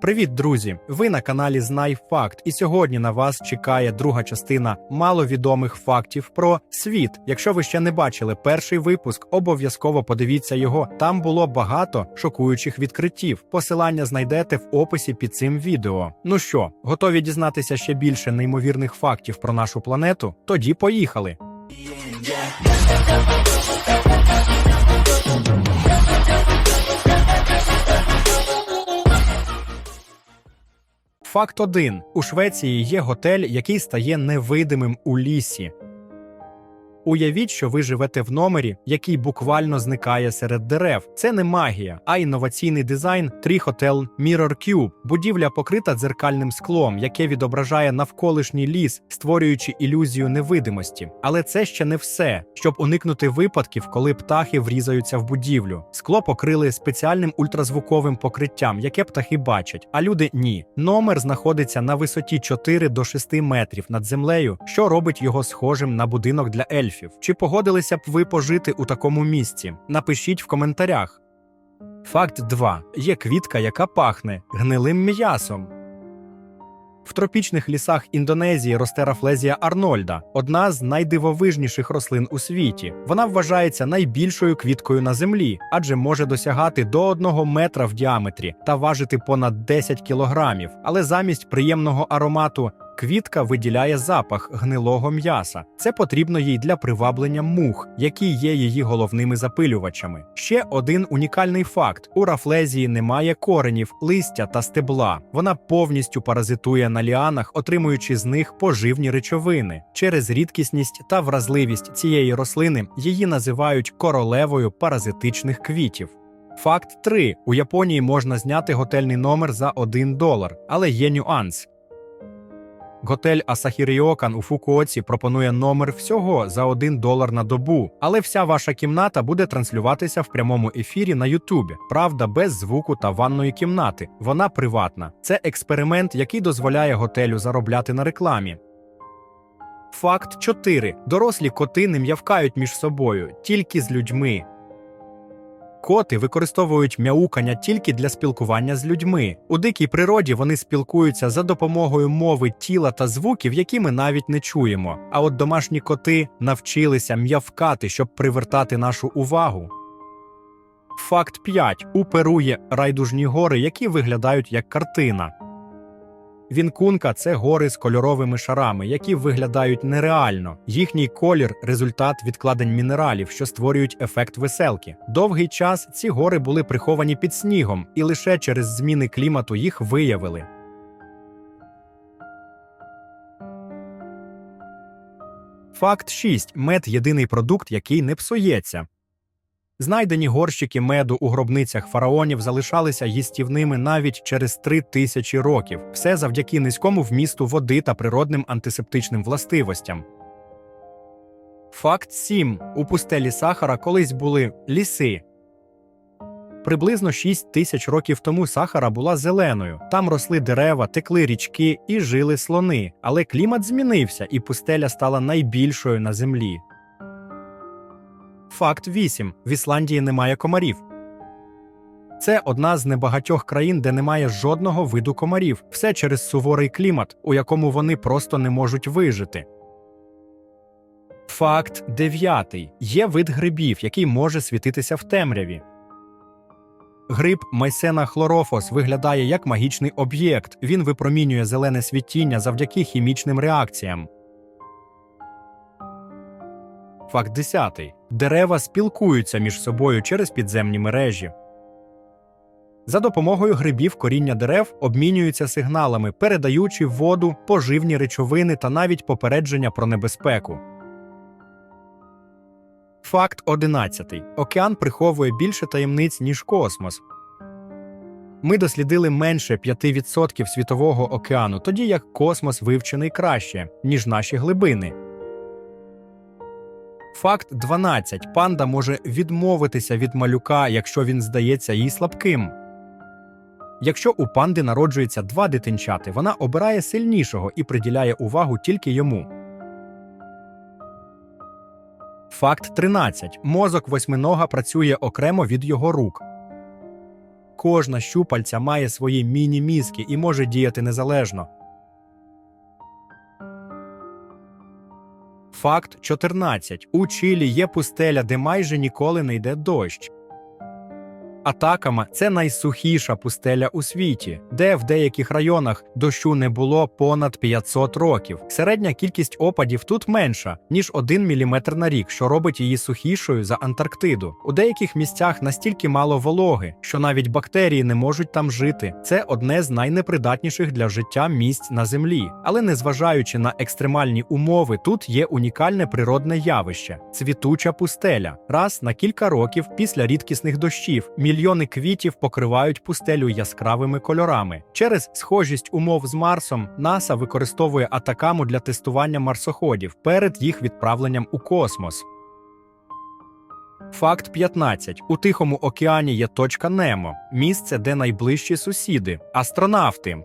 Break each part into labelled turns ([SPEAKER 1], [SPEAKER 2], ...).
[SPEAKER 1] Привіт, друзі! Ви на каналі Знай Факт, і сьогодні на вас чекає друга частина маловідомих фактів про світ. Якщо ви ще не бачили перший випуск, обов'язково подивіться його. Там було багато шокуючих відкриттів. Посилання знайдете в описі під цим відео. Ну що, готові дізнатися ще більше неймовірних фактів про нашу планету? Тоді поїхали. Факт 1. у Швеції є готель, який стає невидимим у лісі. Уявіть, що ви живете в номері, який буквально зникає серед дерев. Це не магія, а інноваційний дизайн Tree Hotel Mirror Cube. Будівля покрита дзеркальним склом, яке відображає навколишній ліс, створюючи ілюзію невидимості. Але це ще не все. Щоб уникнути випадків, коли птахи врізаються в будівлю. Скло покрили спеціальним ультразвуковим покриттям, яке птахи бачать, а люди ні. Номер знаходиться на висоті 4 до 6 метрів над землею, що робить його схожим на будинок для ельфів. Чи погодилися б ви пожити у такому місці? Напишіть в коментарях. Факт 2. Є квітка, яка пахне гнилим м'ясом. В тропічних лісах Індонезії росте рафлезія Арнольда, одна з найдивовижніших рослин у світі. Вона вважається найбільшою квіткою на землі, адже може досягати до 1 метра в діаметрі та важити понад 10 кілограмів. Але замість приємного аромату Квітка виділяє запах гнилого м'яса. Це потрібно їй для приваблення мух, які є її головними запилювачами. Ще один унікальний факт: у рафлезії немає коренів, листя та стебла. Вона повністю паразитує на ліанах, отримуючи з них поживні речовини. Через рідкісність та вразливість цієї рослини її називають королевою паразитичних квітів. Факт 3. у Японії можна зняти готельний номер за 1 долар, але є нюанс. Готель Асахіріокан у Фукуоці пропонує номер всього за 1 долар на добу, але вся ваша кімната буде транслюватися в прямому ефірі на Ютубі. Правда, без звуку та ванної кімнати. Вона приватна. Це експеримент, який дозволяє готелю заробляти на рекламі. Факт 4. Дорослі коти не м'явкають між собою, тільки з людьми. Коти використовують мяукання тільки для спілкування з людьми. У дикій природі вони спілкуються за допомогою мови тіла та звуків, які ми навіть не чуємо. А от домашні коти навчилися м'явкати, щоб привертати нашу увагу. Факт 5. У Перу є райдужні гори, які виглядають як картина. Вінкунка це гори з кольоровими шарами, які виглядають нереально. Їхній колір результат відкладень мінералів, що створюють ефект веселки. Довгий час ці гори були приховані під снігом, і лише через зміни клімату їх виявили. Факт 6. Мед єдиний продукт, який не псується. Знайдені горщики меду у гробницях фараонів залишалися їстівними навіть через три тисячі років, все завдяки низькому вмісту води та природним антисептичним властивостям. Факт 7. у пустелі Сахара колись були ліси. Приблизно 6 тисяч років тому Сахара була зеленою. Там росли дерева, текли річки і жили слони. Але клімат змінився, і пустеля стала найбільшою на землі. Факт 8. В Ісландії немає комарів. Це одна з небагатьох країн, де немає жодного виду комарів, все через суворий клімат, у якому вони просто не можуть вижити. Факт 9. Є вид грибів, який може світитися в темряві. Гриб Майсена хлорофос виглядає як магічний об'єкт. Він випромінює зелене світіння завдяки хімічним реакціям. Факт 10. Дерева спілкуються між собою через підземні мережі. За допомогою грибів коріння дерев обмінюються сигналами, передаючи воду, поживні речовини та навіть попередження про небезпеку. Факт 11. Океан приховує більше таємниць, ніж космос. Ми дослідили менше 5% світового океану, тоді як космос вивчений краще, ніж наші глибини. Факт 12. Панда може відмовитися від малюка, якщо він здається їй слабким. Якщо у панди народжується два дитинчати, вона обирає сильнішого і приділяє увагу тільки йому. Факт 13. Мозок восьминога працює окремо від його рук. кожна щупальця має свої міні-мізки і може діяти незалежно. Факт 14. У Чилі є пустеля, де майже ніколи не йде дощ. Атакама це найсухіша пустеля у світі, де в деяких районах дощу не було понад 500 років. Середня кількість опадів тут менша ніж 1 мм на рік, що робить її сухішою за Антарктиду. У деяких місцях настільки мало вологи, що навіть бактерії не можуть там жити. Це одне з найнепридатніших для життя місць на землі. Але незважаючи на екстремальні умови, тут є унікальне природне явище цвітуча пустеля. Раз на кілька років після рідкісних дощів мільйони квітів покривають пустелю яскравими кольорами. Через схожість умов з Марсом НАСА використовує атакаму для тестування марсоходів перед їх відправленням у космос. Факт 15. У Тихому океані є точка Немо, місце, де найближчі сусіди астронавти.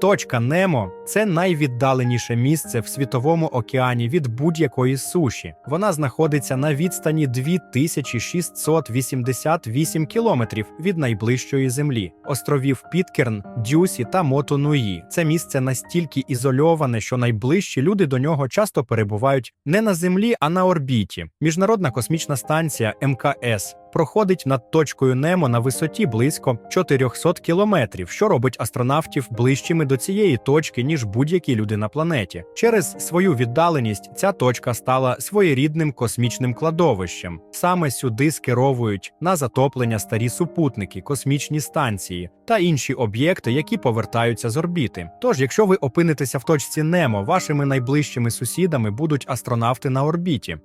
[SPEAKER 1] Точка Немо це найвіддаленіше місце в світовому океані від будь-якої суші. Вона знаходиться на відстані 2688 кілометрів від найближчої землі, островів Піткерн, Дюсі та Мотонуї. Це місце настільки ізольоване, що найближчі люди до нього часто перебувають не на землі, а на орбіті. Міжнародна космічна станція МКС проходить над точкою Немо на висоті близько 400 кілометрів, що робить астронавтів ближчими до цієї точки, ніж будь-які люди на планеті. Через свою віддаленість ця точка стала своєрідним космічним кладовищем. Саме сюди скеровують на затоплення старі супутники, космічні станції та інші об'єкти, які повертаються з орбіти. Тож, якщо ви опинитеся в точці Немо, вашими найближчими сусідами будуть астронавти на орбіті.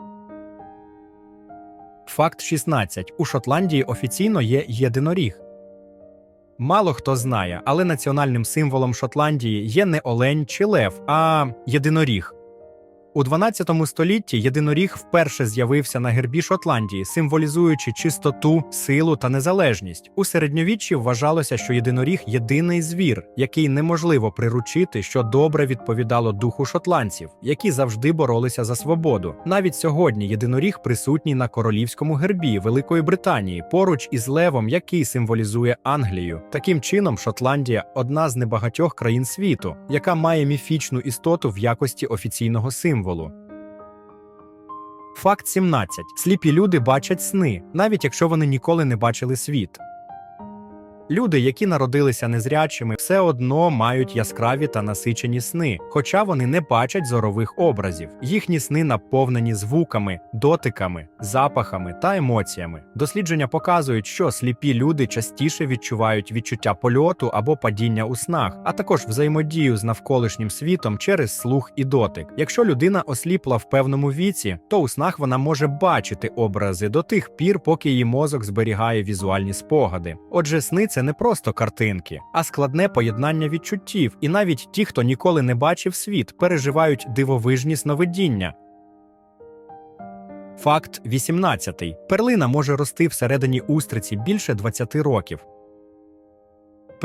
[SPEAKER 1] Факт 16. У Шотландії офіційно є єдиноріг. Мало хто знає, але національним символом Шотландії є не олень чи лев, а єдиноріг. У 12 столітті єдиноріг вперше з'явився на гербі Шотландії, символізуючи чистоту, силу та незалежність. У середньовіччі вважалося, що єдиноріг єдиний звір, який неможливо приручити, що добре відповідало духу шотландців, які завжди боролися за свободу. Навіть сьогодні єдиноріг присутній на королівському гербі Великої Британії, поруч із левом, який символізує Англію. Таким чином, Шотландія одна з небагатьох країн світу, яка має міфічну істоту в якості офіційного символу. Факт 17. Сліпі люди бачать сни, навіть якщо вони ніколи не бачили світ. Люди, які народилися незрячими, все одно мають яскраві та насичені сни, хоча вони не бачать зорових образів. Їхні сни наповнені звуками, дотиками, запахами та емоціями. Дослідження показують, що сліпі люди частіше відчувають відчуття польоту або падіння у снах, а також взаємодію з навколишнім світом через слух і дотик. Якщо людина осліпла в певному віці, то у снах вона може бачити образи до тих пір, поки її мозок зберігає візуальні спогади. Отже, сни це не просто картинки, а складне поєднання відчуттів, і навіть ті, хто ніколи не бачив світ, переживають дивовижні сновидіння. Факт 18. Перлина може рости всередині устриці більше 20 років.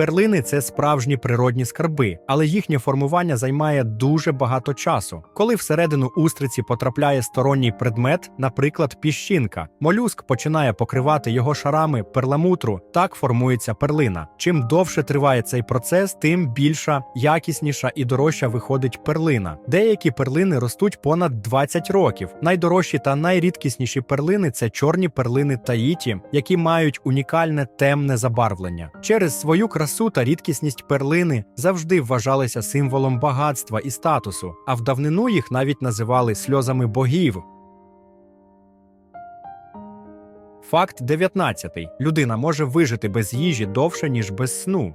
[SPEAKER 1] Перлини це справжні природні скарби, але їхнє формування займає дуже багато часу. Коли всередину устриці потрапляє сторонній предмет, наприклад, піщинка, молюск починає покривати його шарами перламутру, так формується перлина. Чим довше триває цей процес, тим більша, якісніша і дорожча виходить перлина. Деякі перлини ростуть понад 20 років. Найдорожчі та найрідкісніші перлини це чорні перлини Таїті, які мають унікальне темне забарвлення. Через свою красу та рідкісність перлини завжди вважалися символом багатства і статусу, а в давнину їх навіть називали сльозами богів. Факт 19. Людина може вижити без їжі довше, ніж без сну.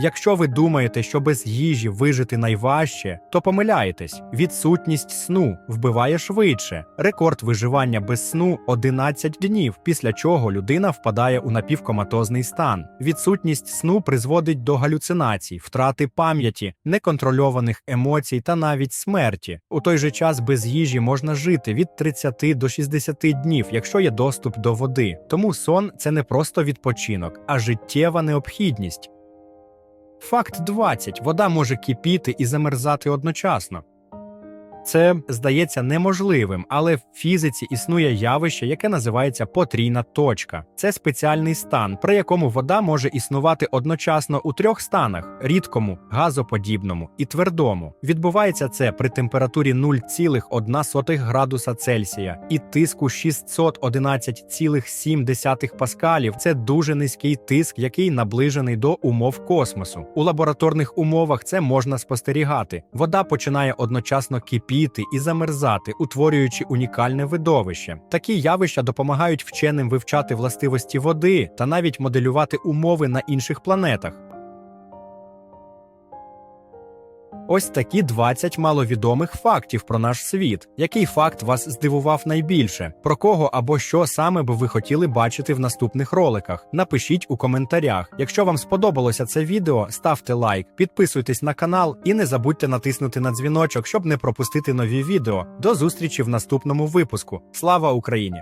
[SPEAKER 1] Якщо ви думаєте, що без їжі вижити найважче, то помиляєтесь. Відсутність сну вбиває швидше. Рекорд виживання без сну 11 днів, після чого людина впадає у напівкоматозний стан. Відсутність сну призводить до галюцинацій, втрати пам'яті, неконтрольованих емоцій та навіть смерті. У той же час без їжі можна жити від 30 до 60 днів, якщо є доступ до води. Тому сон це не просто відпочинок, а життєва необхідність. Факт 20. Вода може кипіти і замерзати одночасно. Це здається неможливим, але в фізиці існує явище, яке називається потрійна точка. Це спеціальний стан, при якому вода може існувати одночасно у трьох станах: рідкому, газоподібному і твердому. Відбувається це при температурі 0,1 градуса Цельсія і тиску 611,7 паскалів. Це дуже низький тиск, який наближений до умов космосу. У лабораторних умовах це можна спостерігати. Вода починає одночасно кипіти і замерзати, утворюючи унікальне видовище. Такі явища допомагають вченим вивчати властивості води та навіть моделювати умови на інших планетах. Ось такі 20 маловідомих фактів про наш світ. Який факт вас здивував найбільше? Про кого або що саме би ви хотіли бачити в наступних роликах? Напишіть у коментарях. Якщо вам сподобалося це відео, ставте лайк, підписуйтесь на канал і не забудьте натиснути на дзвіночок, щоб не пропустити нові відео. До зустрічі в наступному випуску. Слава Україні!